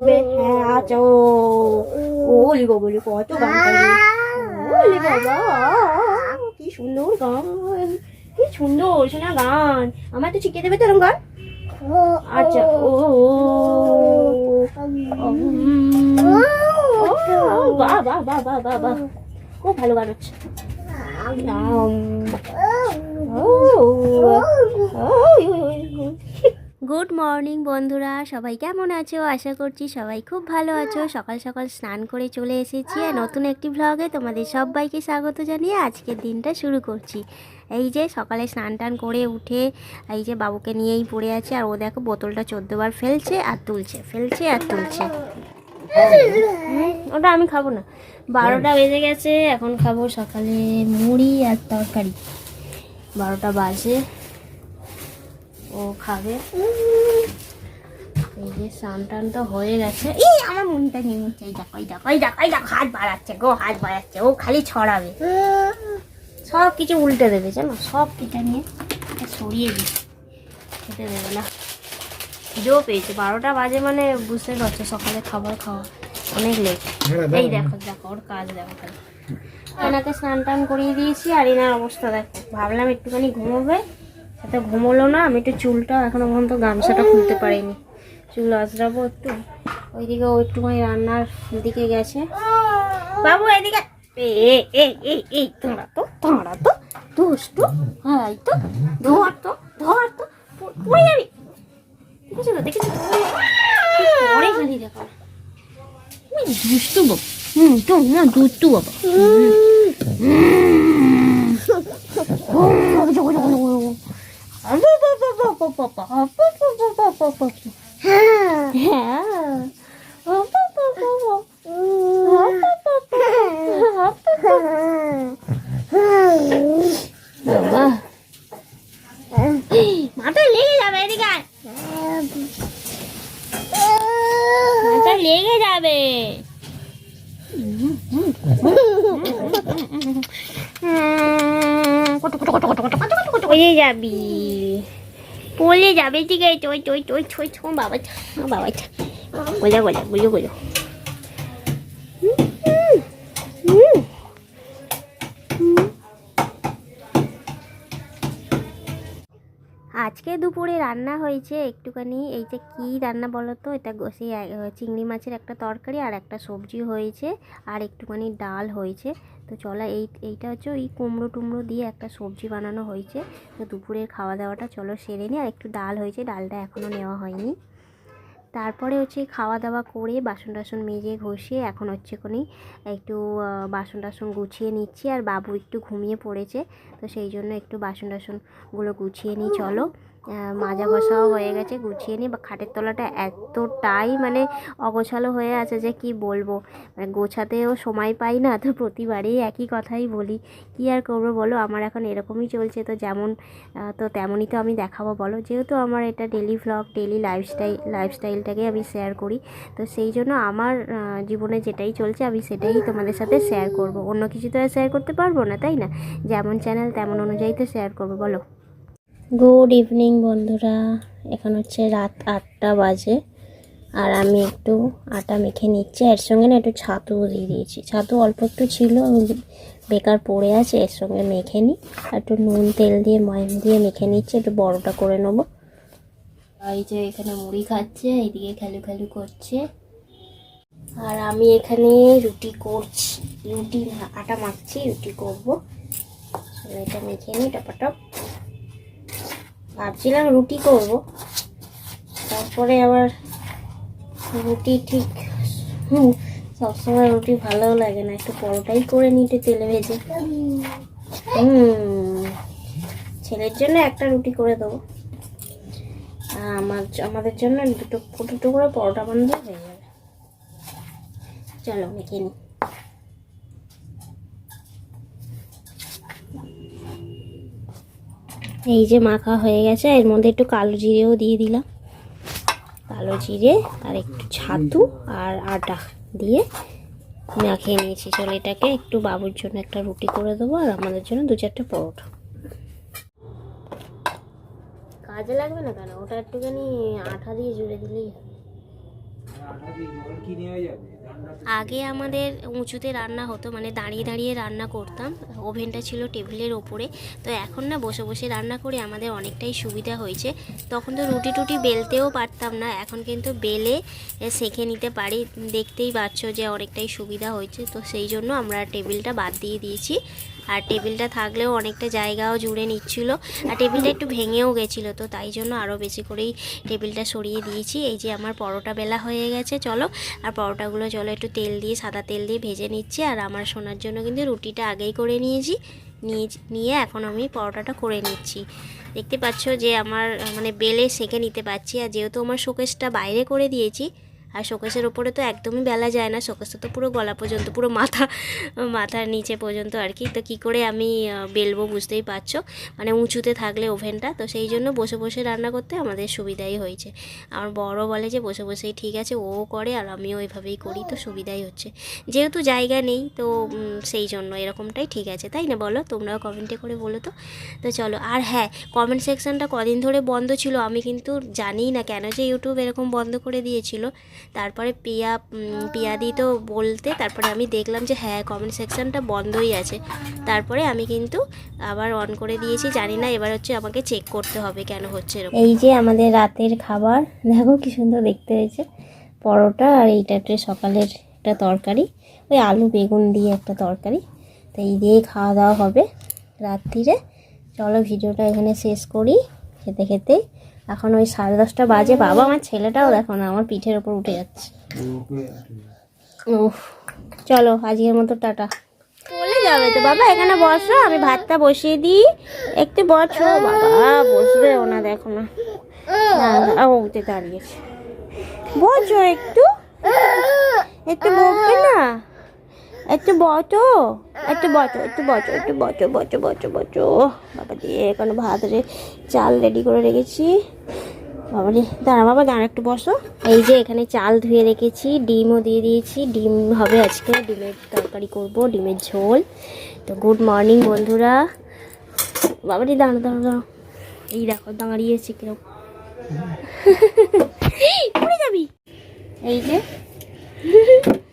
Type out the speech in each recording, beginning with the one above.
হ্যাঁ আছো ওলি বলি কত গান ওলি বাবা কি সুন্দর গান কি সুন্দর শোনা গান আমার তো শিখিয়ে দেবে তো গান আচ্ছা ও ও, বাহ বাহ বাহ বাহ বাহ বাহ খুব ভালো গান হচ্ছে গুড মর্নিং বন্ধুরা। সবাই কেমন আছো? আশা করছি সবাই খুব ভালো আছো। সকাল সকাল স্নান করে চলে এসেছি আর নতুন একটি ভ্লগে তোমাদের সবাইকে স্বাগত জানিয়ে আজকের দিনটা শুরু করছি। এই যে সকালে স্নান টান করে উঠে এই যে বাবুকে নিয়েই পড়ে আছে আর ও দেখো বোতলটা চোদ্দবার ফেলছে আর তুলছে, ফেলছে আর তুলছে। ওটা আমি খাব না। বারোটা বেজে গেছে, এখন খাব সকালে মুড়ি আর তরকারি। বারোটা বাজে। ও খাবে। এই যে স্নান টান তো হয়ে গেছে। এই আমার মনটা এই দেখো এই দেখো এই দেখো এই দেখো হাত বাড়াচ্ছে গো হাত বাড়াচ্ছে ও খালি ছড়াবে। সব কিছু উল্টে দেবে জানো? সব পিঠা নিয়ে সরিয়ে দিই খেতে দেবে না। খিদেও পেয়েছে বারোটা বাজে মানে বুঝতে পারছ সকালে খাবার খাওয়া অনেক লেট এই দেখো দেখো ওর কাজ দেখো খালি। এনাকে স্নান টান করিয়ে দিয়েছি আর এনার অবস্থা দেখো। ভাবলাম একটুখানি ঘুমোবে সাথে ঘুমোলো না আমি একটু চুলটা এখনও পর্যন্ত গামছাটা খুলতে পারিনি চুল আজরাবো একটু ওইদিকে ও একটুখানি রান্নার দিকে গেছে বাবু এদিকে এ এ এই তোমরা তো তোমরা তো দুষ্টু হ্যাঁ তো ধর তো ধর তো পড়ে যাবি দেখেছ তো দেখেছ পরে খালি দেখো দুষ্টু বাবা হুম তো না দুষ্টু বাবা বাবা মাথায় লেগে যাবে এদিকে। মাথায় লেগে যাবে পড়ে যাবি পড়ে যাবে ঠিক আছে ওই ওই ওই বাবা বাবা গোলা গোলা গুলো গুলো আজকে দুপুরে রান্না হয়েছে একটুখানি, এই যে কী রান্না বলো তো? এটা সেই চিংড়ি মাছের একটা তরকারি আর একটা সবজি হয়েছে আর একটুখানি ডাল হয়েছে। তো চলো এই, এইটা হচ্ছে ওই কুমড়ো টুমড়ো দিয়ে একটা সবজি বানানো হয়েছে। তো দুপুরের খাওয়া দাওয়াটা চলো সেরে নিই আর একটু ডাল হয়েছে, ডালটা এখনও নেওয়া হয়নি। তারপরে হচ্ছে খাওয়া দাওয়া করে বাসন টাসন মেজে ঘষিয়ে এখন হচ্ছে কোনি একটু বাসন টাসন গুছিয়ে নিচ্ছি। আর বাবু একটু ঘুমিয়ে পড়েছে, তো সেই জন্য একটু বাসন টাসনগুলো গুছিয়ে নিই, চলো। মাজা ঘষাও হয়ে গেছে, গুছিয়ে নিই, বা খাটের তলাটা এতটাই মানে অগোছালো হয়ে আছে যে কি বলব? মানে গোছাতেও সময় পাই না, তো প্রতিবারেই একই কথাই বলি। কি আর করব বলো? আমার এখন এরকমই চলছে, তো যেমন তো তেমনই তো আমি দেখাবো, বলো? যেহেতু আমার এটা ডেলি ভ্লগ ডেলি লাইফস্টাইল লাইফস্টাইলটাকে আমি শেয়ার করি, তো সেই জন্য আমার জীবনে যেটাই চলছে, আমি সেটাই তোমাদের সাথে শেয়ার করব। অন্য কিছু তো আর শেয়ার করতে পারব না, তাই না? যেমন চ্যানেল তেমন অনুযায়ী তো শেয়ার করব, বলো? গুড ইভিনিং বন্ধুরা। এখন হচ্ছে রাত আটটা বাজে। আর আমি একটু আটা মেখে নিচ্ছি। এর সঙ্গে না একটু ছাতুও দিয়ে দিয়েছি। ছাতু অল্প একটু ছিল বেকার পড়ে আছে, এর সঙ্গে মেখে নিই। আর একটু নুন, তেল দিয়ে ময়ম দিয়ে মেখে নিচ্ছি। একটু বড়টা করে নেব। এই যে এখানে মুড়ি খাচ্ছে, এইদিকে খেলু খেলু করছে। আর আমি এখানে রুটি করছি। রুটি আটা মাখছি, রুটি করব। এটা মেখে নিই, টপাটপ। ভাবছিলাম রুটি করব। তারপরে আবার রুটি ঠিক সবসময় রুটি ভালোও লাগে না। একটু পরোটাই করে নিতে তেলে ভেজে। হুম, ছেলের জন্য একটা রুটি করে দেবো। আমার, আমাদের জন্য দুটো দুটো করে পরোটা বানালে হয়ে যাবে। চলো, মেখে নিই এই যে মাখা হয়ে গেছে, এর মধ্যে একটু কালো জিরেও দিয়ে দিলাম। কালো জিরে আর একটু ছাতু আর আটা দিয়ে মাখিয়ে নিয়েছি। চলো এটাকে একটু বাবুর জন্য একটা রুটি করে দেবো আর আমাদের জন্য দু চারটে পরোটা। কাজে লাগবে না কেন? ওটা একটুখানি আঠা দিয়ে জুড়ে দিলেই হবে। আগে আমাদের উঁচুতে রান্না হতো মানে দাঁড়িয়ে দাঁড়িয়ে রান্না করতাম। ওভেনটা ছিল টেবিলের ওপরে। তো এখন না বসে বসে রান্না করে আমাদের অনেকটাই সুবিধা হয়েছে। তখন তো রুটি টুটি বেলতেও পারতাম না। এখন কিন্তু বেলে সেঁকে নিতে পারি। দেখতেই পাচ্ছ যে অনেকটাই সুবিধা হয়েছে। তো সেই জন্য আমরা টেবিলটা বাদ দিয়ে দিয়েছি। আর টেবিলটা থাকলেও অনেকটা জায়গাও জুড়ে নিচ্ছিল। আর টেবিলটা একটু ভেঙেও গেছিল তো, তাই জন্য আরও বেশি করেই টেবিলটা সরিয়ে দিয়েছি। এই যে আমার পরোটা বেলা হয়ে গেছে, চলো। আর পরোটাগুলো চলো একটু তেল দিয়ে, সাদা তেল দিয়ে ভেজে নিচ্ছি। আর আমার সোনার জন্য কিন্তু রুটিটা আগেই করে নিয়েছি। নিয়ে নিয়ে এখন আমি পরোটাটা করে নিচ্ছি। দেখতে পাচ্ছ যে আমার মানে বেলে সেঁকে নিতে পারছি। আর যেহেতু আমার শোকেসটা বাইরে করে দিয়েছি আর শোকেসের ওপরে তো একদমই বেলা যায় না, শোকেসটা তো পুরো গলা পর্যন্ত, পুরো মাথা, মাথার নিচে পর্যন্ত আর কি। তো কী করে আমি বেলবো বুঝতেই পারছ? মানে উঁচুতে থাকলে ওভেনটা, তো সেই জন্য বসে বসে রান্না করতে আমাদের সুবিধাই হয়েছে। আমার বড় বলে যে বসে বসেই ঠিক আছে, ও করে আর আমিও ওইভাবেই করি, তো সুবিধাই হচ্ছে। যেহেতু জায়গা নেই, তো সেই জন্য এরকমটাই ঠিক আছে, তাই না বলো? তোমরাও কমেন্টে করে বলো তো। তো চলো, আর হ্যাঁ কমেন্ট সেকশনটা কদিন ধরে বন্ধ ছিল, আমি কিন্তু জানি না কেন যে ইউটিউব এরকম বন্ধ করে দিয়েছিল। তারপরে পিয়া পিয়াদি তো বলতে তারপরে আমি দেখলাম যে হ্যাঁ কমেন্ট সেকশনটা বন্ধই আছে। তারপরে আমি কিন্তু আবার অন করে দিয়েছি, জানি না এবার হচ্ছে আমাকে চেক করতে হবে কেন হচ্ছে এরকম। এই যে আমাদের রাতের খাবার, দেখো কি সুন্দর দেখতে হয়েছে। পরোটা আর এইটা একটা সকালের একটা তরকারি, ওই আলু বেগুন দিয়ে একটা তরকারি। তো এই দিয়ে খাওয়া দাওয়া হবে রাত্রিরে। চলো ভিডিওটা এখানে শেষ করি। খেতে খেতে। এখন ওই সাড়ে দশটা বাজে। বাবা আমার ছেলেটাও দেখো না আমার পিঠের ওপর উঠে যাচ্ছে। উফ, চলো আজকের মতো টাটা। চলে যাবে তো। বাবা এখানে বসো আমি ভাতটা বসিয়ে দিই। একটু বসো। বাবা বসবে না দেখো না, উঠে দাঁড়িয়েছে। বসো একটু। একটু বসবে না? একটু বটো একটু বটো একটু বটো একটু বটো বটো বটো বটো বাবা দিয়ে এখানে ভাত রে চাল রেডি করে রেখেছি। বাবা রে দাঁড়া বাবা দাঁড়া একটু বসো। এই যে এখানে চাল ধুয়ে রেখেছি ডিমও দিয়ে দিয়েছি। ডিম হবে আজকে ডিমের তরকারি করব ডিমের ঝোল। তো গুড মর্নিং বন্ধুরা। বাবা রে দাঁড়া দাঁড়া দাঁড়া। এই দেখো দাঁড়িয়েছি কীরকম পড়ে যাবি। এই যে।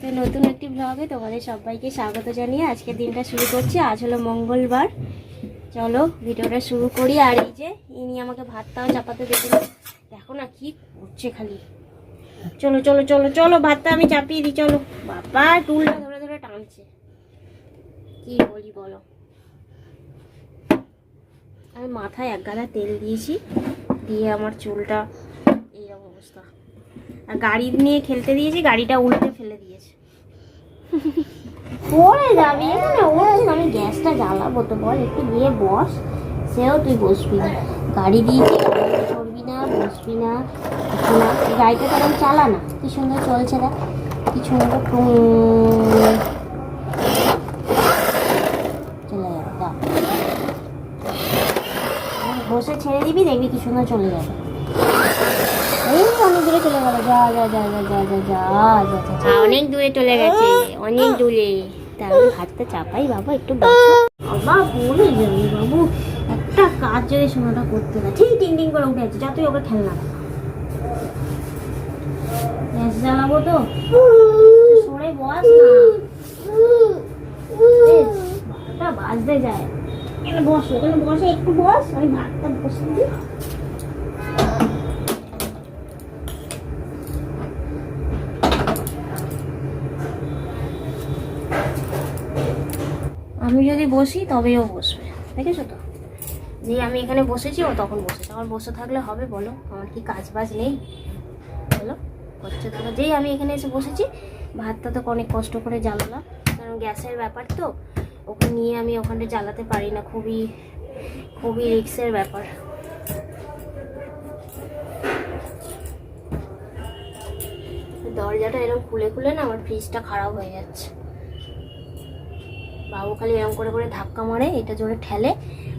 তো নতুন একটি ব্লগে তোমাদের সবাইকে স্বাগত জানিয়ে আজকের দিনটা শুরু করছি। আজ হলো মঙ্গলবার। চলো, ভিডিওটা শুরু করি। আর এই যে, ইনি আমাকে ভাতটাও চাপাতে না। দেখো না কি করছে খালি। চলো চলো চলো চলো, ভাতটা আমি চাপিয়ে দিই, চলো। বাবা, টুলটা ধরে ধরে টানছে। কি বলি বলো? আমি মাথায় এক গাদা তেল দিয়েছি, দিয়ে আমার চুলটা এইরকম অবস্থা। আর গাড়ি নিয়ে খেলতে দিয়েছি, গাড়িটা উল্টে ফেলে দিয়েছে। পড়ে যাবি, এখানে উঠছিস, আমি গ্যাসটা জ্বালাবো তো, বল, একটু গিয়ে বস। সেও তুই বসবি না। গাড়ি দিয়েছি চড়বি না, বসবি না। গাড়িটা তো এরকম চালা না। কি সুন্দর চলছে না কি সুন্দর চলে যাবে বসে ছেড়ে দিবি, দেখবি কি সুন্দর চলে যাবে। চলে গেল যা যা যা যা যা যা যা যা যা যা। অনেক দূরে চলে গেছে অনেক দূরে। তাহলে হাতটা চাপাই বাবা একটু বাবা পড়ে যাবে বাবু একটা কাজ যদি সোনাটা করতে না ঠিক টিং টিং করে উঠে আছে যা তুই ওকে খেলনা জ্বালাবো তো। সরে বস না। বাজতে যায়। এখানে বসো এখানে বসে একটু বস আমি ভাতটা বসে দিই। আমি যদি বসি, তবেও বসবে। দেখেছ তো? যে আমি এখানে বসেছি, ও তখন বসেছে। আমার বসে থাকলে হবে, বলো। আমার কি কাজ বাজ নেই? বলো। করছে থাকো যেই আমি এখানে এসে বসেছি, ভাতটা তো অনেক কষ্ট করে জ্বালালাম। কারণ গ্যাসের ব্যাপার তো। ওকে নিয়ে আমি ওখানে জ্বালাতে পারি না। খুবই খুবই রিক্সের ব্যাপার। দরজাটা এরকম খুলে খুলে না, আমার ফ্রিজটা খারাপ হয়ে যাচ্ছে। বাবু খালি এরকম করে করে ধাক্কা মারে, এটা জোরে ঠেলে,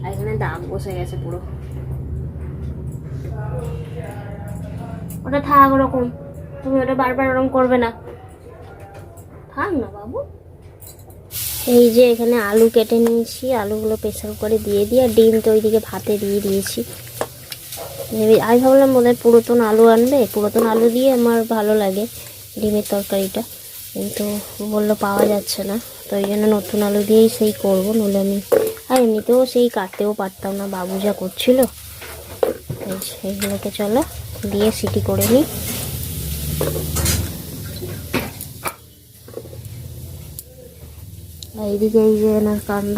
আর এখানে দাগ বসে গেছে পুরো। ওটা থাক ওরকম, তুমি ওটা বারবার ওরকম করবে না। থাক না বাবু। এই যে এখানে আলু কেটে নিয়েছি, আলুগুলো প্রেসার করে দিয়ে দিয়ে, আর ডিম তো ওইদিকে ভাতে দিয়ে দিয়েছি। আমি ভাবলাম বোধহয় পুরাতন আলু আনবে, পুরাতন আলু দিয়ে আমার ভালো লাগে ডিমের তরকারিটা, কিন্তু বলল পাওয়া যাচ্ছে না। তো ওই জন্য নতুন আলু দিয়েই সেই করব নইলে আমি আর এমনিতেও সেই কাটতেও পারতাম না বাবু যা করছিল। এই যে, এইগুলোকে চলো দিয়ে সিটি করে নিই। আর এইদিকে এই যে এনার কাণ্ড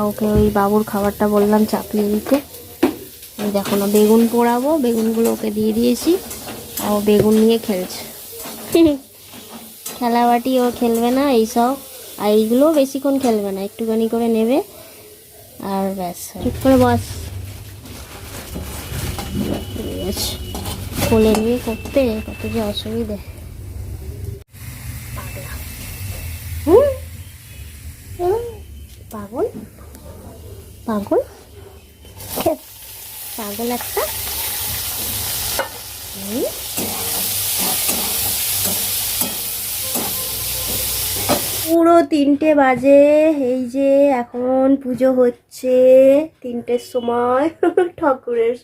ওকে ওই বাবুর খাবারটা বললাম চাপিয়ে দিতে। এই দেখো না বেগুন পোড়াবো বেগুনগুলো ওকে দিয়ে দিয়েছি ও বেগুন নিয়ে খেলছে। খেলাবাটি ও খেলবে না এইসব আর এইগুলো বেশিক্ষণ খেলবে না একটুখানি করে নেবে আর ব্যাস চুপ করে বস কোলে নিয়ে করতে কত যে অসুবিধে পাগলা। হুম? হুম? পাগল পাগল পাগল একটা হুম? পুরো তিনটে বাজে। এই যে এখন পুজো হচ্ছে। তিনটের সময়। ঠাকুরের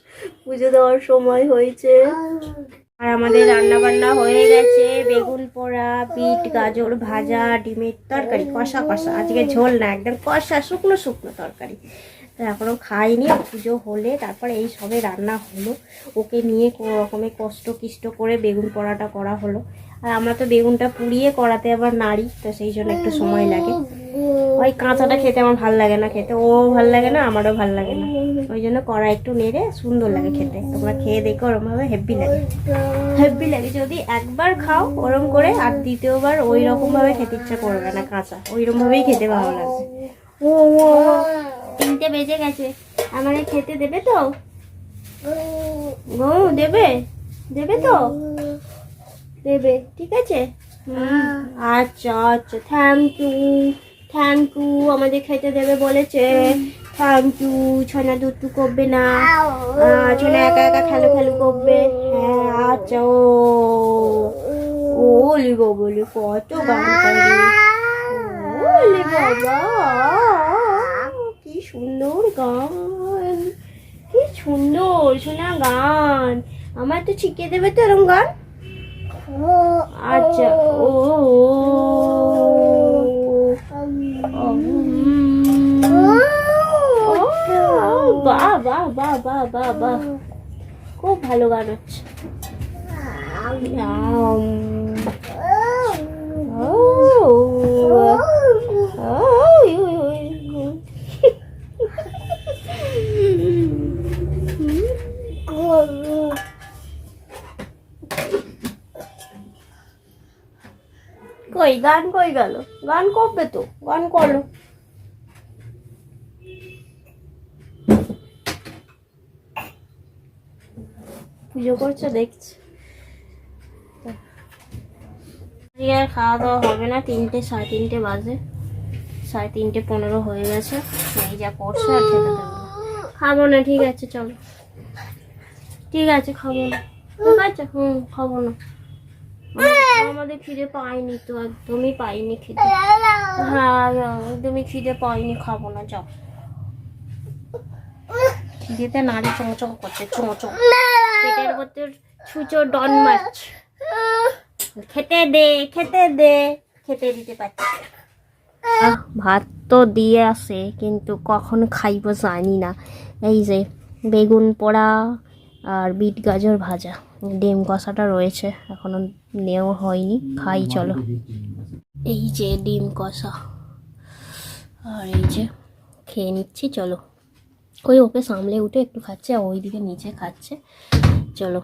পুজো দেওয়ার সময় হয়েছে। আর আমাদের রান্না বান্না হয়ে গেছে। বেগুন পোড়া, বিট, গাজর ভাজা, ডিমের তরকারি, কষা কষা। আজকে ঝোল না, একদম কষা, শুকনো শুকনো তরকারি। তো এখনও খাইনি, পুজো হলে। তারপর এই সবে রান্না হলো। ওকে নিয়ে কোনো রকমে কষ্ট কিষ্ট করে বেগুন পোড়াটা করা হলো। আর আমরা তো বেগুনটা পুড়িয়ে করাতে আবার নাড়ি, তো সেই জন্য একটু সময় লাগে। ওই কাঁচাটা খেতে আমার ভালো লাগে না, খেতে ও ভালো লাগে না, আমারও ভালো লাগে না। ওই জন্য কড়া একটু নেড়ে সুন্দর লাগে খেতে। তোমরা খেয়ে দেখো, ওরমভাবে হেভি লাগে। হেভি লাগে, যদি একবার খাও ওরম করে, আর দ্বিতীয়বার ওই রকমভাবে খেতে ইচ্ছা করবে না কাঁচা। ওইরকমভাবেই খেতে ভালো লাগবে ও তিনটে বেজে গেছে। আমাদের খেতে দেবে তো? ও দেবে? দেবে তো? দেবে ঠিক আছে? হুম, আচ্ছা আচ্ছা থ্যাংক ইউ থ্যাংক ইউ আমাদের খেতে দেবে বলেছে। থ্যাংক ইউ ছনা দুটু করবে না। ছনা একা একা খেলো খেলো করবে। হ্যাঁ আচ্ছা ও। ওলি বলি কত গান করে। ওলি বাবা কি সুন্দর গান। কি সুন্দর শোনা গান। আমার তো শিখিয়ে দেবে তো এরকম গান? আচ্ছা ও বাহ বাহ বাহ বাহ বাহ বাহ। খুব ভালো গান হচ্ছে। ও, ওই, ওই, ওই। কই? গান কই গেল? গান করবে তো, গান করো। পুজো করছ, দেখছি। আর খাওয়া দাওয়া হবে না, তিনটে, সাড়ে তিনটে বাজে। সাড়ে তিনটে পনেরো হয়ে গেছে। এই যা করছে আর খাব না, ঠিক আছে, চলো। ঠিক আছে, খাব না। ঠিক আছে, হুম, খাব না। আমাদের খিদে পাইনি তো, একদমই পাইনি খিদে। হ্যাঁ একদমই খিদে পাইনি খাব না, যাও। খিদেতে নাড়ি চমচম করছে, চমচম। পেটের ভেতর ছুঁচো ডন মাছ। খেতে দে খেতে দে, খেতে দিতে পারছি ভাত তো দিয়ে আসে কিন্তু কখন খাইব জানি না। এই যে, বেগুন পোড়া আর বিট গাজর ভাজা। ডিম কষাটা রয়েছে, এখনও নেওয়া হয়নি, খাই চলো। এই যে ডিম কষা, আর এই যে খেয়ে নিচ্ছি, চলো। ওই ওকে সামলে উঠে একটু খাচ্ছে, আর ওইদিকে নিচে খাচ্ছে, চলো।